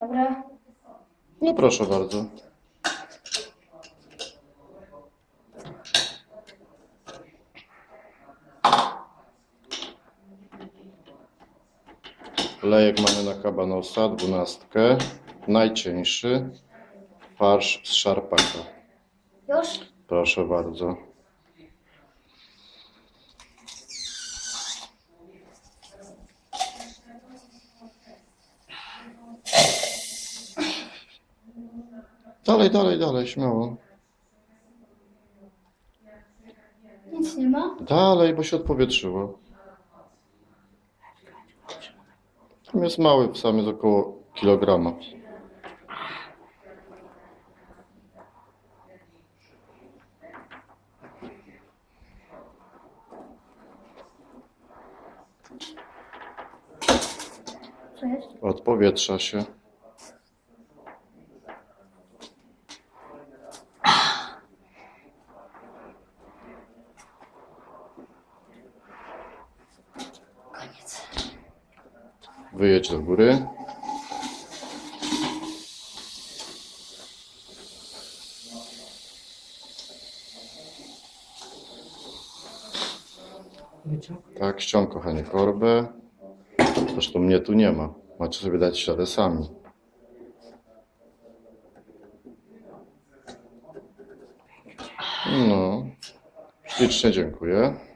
Dobra. No proszę bardzo. Lejek mamy na kabanosa, dwunastkę. Najcieńszy. Farsz z szarpaka. Już? Proszę bardzo. Dalej, dalej, dalej, śmiało. Nic nie ma? Dalej, bo się odpowietrzyło. Tam jest mały, sam jest około kilograma. Odpowietrza się. Koniec. Wyjedź do góry. Tak, ściąg kochanie korbę. Zresztą mnie tu nie ma. Macie sobie dać śladę sami. No. Ślicznie dziękuję.